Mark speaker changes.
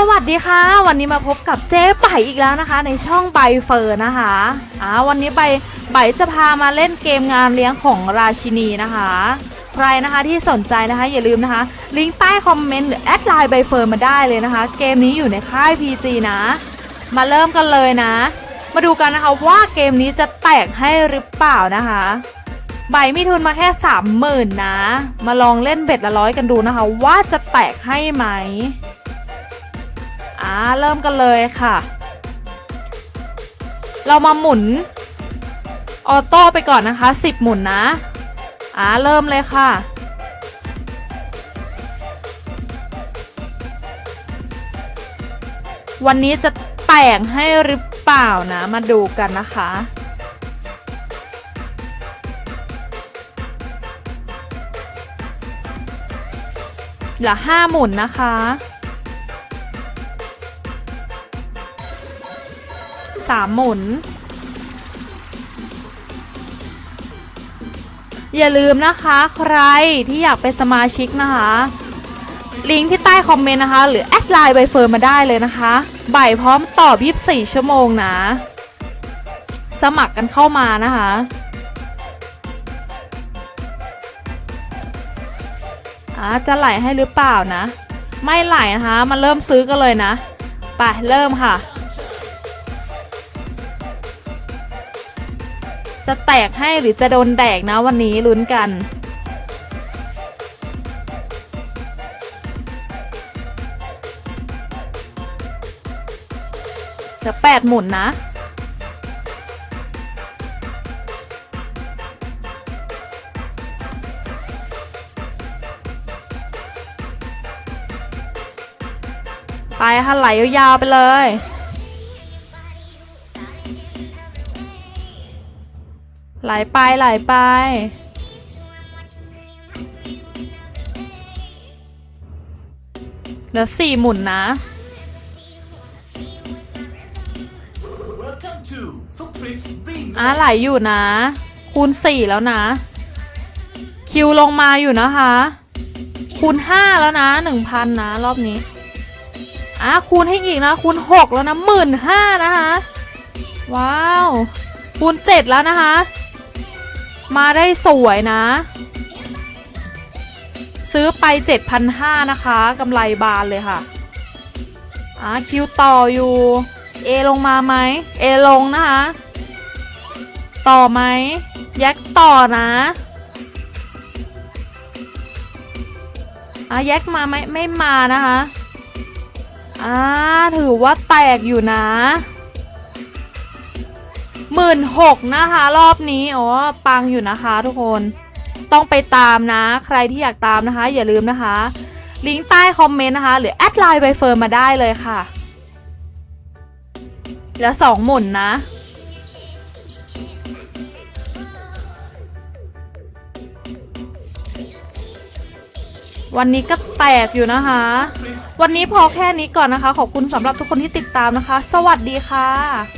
Speaker 1: สวัสดีค่ะ วันนี้มาพบกับเจ๊ไบอีกแล้วนะคะ ในช่องใบเฟิร์นนะคะอ่าวันนี้ใบใบจะพามาเล่นเกมงานเลี้ยงของราชินีนะคะ ใครนะคะที่สนใจนะคะอย่าลืมนะคะ ลิงก์ใต้คอมเมนต์หรือแอดไลน์ใบเฟิร์นมาได้เลยนะคะ เกมนี้อยู่ในค่าย PG นะ มาเริ่มกันเลยนะ มาดูกันนะคะว่าเกมนี้จะแตกให้หรือเปล่านะคะใบมีทุนมาแค่สามหมื่นนะ มาลองเล่นเบ็ดละร้อยกันดูนะคะ ว่าจะแตกให้ไหม เริ่มกันเลยค่ะ เรามาหมุนออโต้ไปก่อนนะคะ 10 หมุนนะอ่าเริ่มเลยค่ะวันนี้จะแต่งให้หรือเปล่านะ มาดูกันนะคะ เหลือห้าหมุนนะคะ สามหมุน อย่าลืมนะคะใครที่อยากเป็นสมาชิกนะคะ ลิงก์ที่ใต้คอมเมนต์นะคะ หรือแอดไลน์ใบเฟิร์นมาได้เลยนะคะบ่ายพร้อมตอบ 24 ชั่วโมงนะ สมัครกันเข้ามานะคะอาจะไหลให้หรือเปล่านะ ไม่ไหลนะคะ มาเริ่มซื้อกันเลยนะ ไปเริ่มค่ะ จะแตกให้หรือจะโดนแดกนะวันนี้ลุ้นกันเดี๋ยวแปดหมุนนะไปค่ะไหลยาวๆไปเลย ไหลไปไหลไป เหลือสี่หมุนนะ
Speaker 2: Welcome to Foot Trip Ring
Speaker 1: อะไหลอยู่นะ คูณสี่แล้วนะ คิวลงมาอยู่นะคะ คูณห้าแล้วนะหนึ่งพันนะ รอบนี้อะคูณให้อีกนะ คูณหกแล้วนะหมื่นห้านะคะ ว้าว คูณเจ็ดแล้วนะคะ มาได้สวยนะ ซื้อไป 7,500 นะคะกำไรบานเลยค่ะอะคิวต่ออยู่ เอลงมาไหมเอลงนะคะ ต่อไหมแยกต่อนะอะแยกมาไหมไม่มานะคะอ่าถือว่าแตกอยู่นะ หมื่นหกนะคะ รอบนี้โอ๋อปังอยู่นะคะทุกคนต้องไปตามนะ ใครที่อยากตามนะคะ อย่าลืมนะคะ ลิงก์ใต้คอมเมนต์นะคะ หรือแอดไลน์ใบเฟิร์นมาได้เลยค่ะเหลือสองหมุนนะวันนี้ก็แตกอยู่นะคะ วันนี้พอแค่นี้ก่อนนะคะ ขอบคุณสำหรับทุกคนที่ติดตามนะคะ สวัสดีค่ะ